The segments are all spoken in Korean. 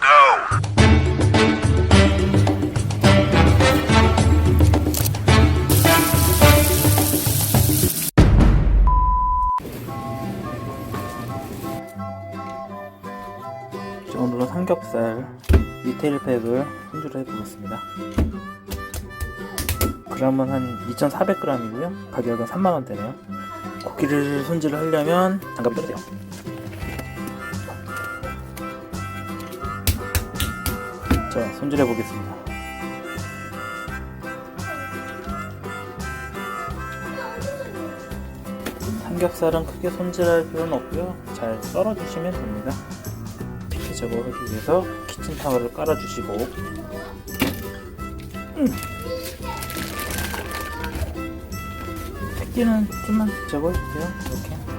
go. 자, 오늘은 삼겹살 리테일 팩을 손질해 보겠습니다. 그램은 한 2,400g이고요. 가격은 3만원대네요. 고기를 손질을 하려면 장갑이 껴야 돼요. 자, 손질해 보겠습니다. 삼겹살은 크게 손질할 필요는 없고요. 잘 썰어 주시면 됩니다. 피케 제거하기 위해서 키친타월을 깔아주시고 음. 새끼는 좀만 제거해주세요 이렇게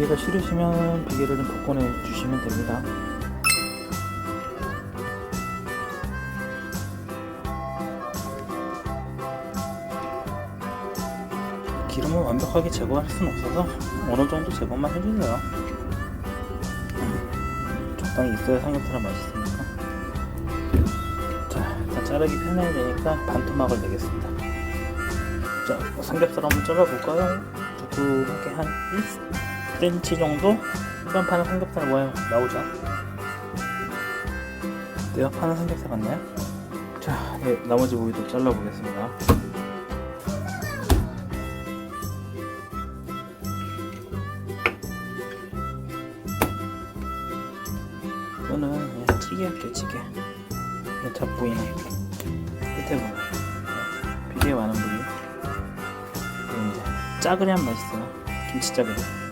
음, 비계가 싫으시면 비계를 좀 복권해 주시면 됩니다 기름은 완벽하게 제거할 수는 없어서 어느 정도 제거만 해주세요. 음, 적당히 있어야 삼겹살은 맛있으니까. 자, 일단 자르기 편해야 되니까 반토막을 내겠습니다. 자, 삼겹살 한번 잘라볼까요? 두툼하게 한 1cm 정도? 일반 파는 삼겹살 모양 나오죠? 내가 파는 삼겹살 같나요? 자, 네, 나머지 부위도 잘라보겠습니다. 이거는 그냥 찌개 할게요 찌개 이 잡부위는 끝에 보면 비계 많은 부위 이제 짜글이 하면 맛있어요 김치 짜글이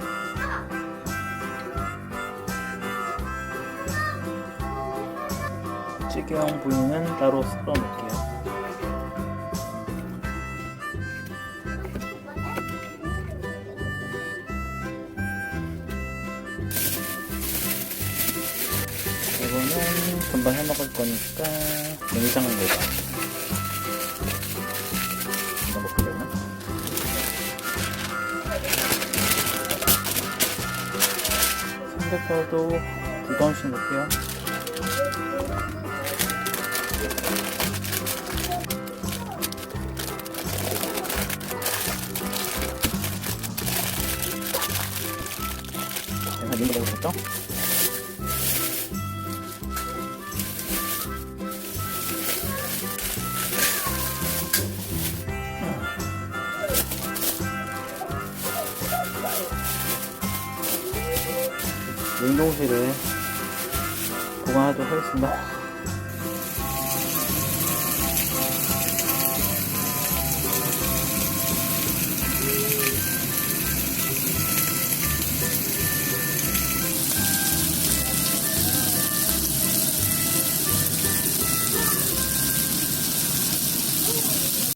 찌개용 부위는 따로 썰어 놓을게요 이거는 금방 해 먹을 거니까 먹고 되나? 삼겹살도 두 번씩 넣을게요. 민도 먹었죠? 냉동실에 보관하도록 하겠습니다.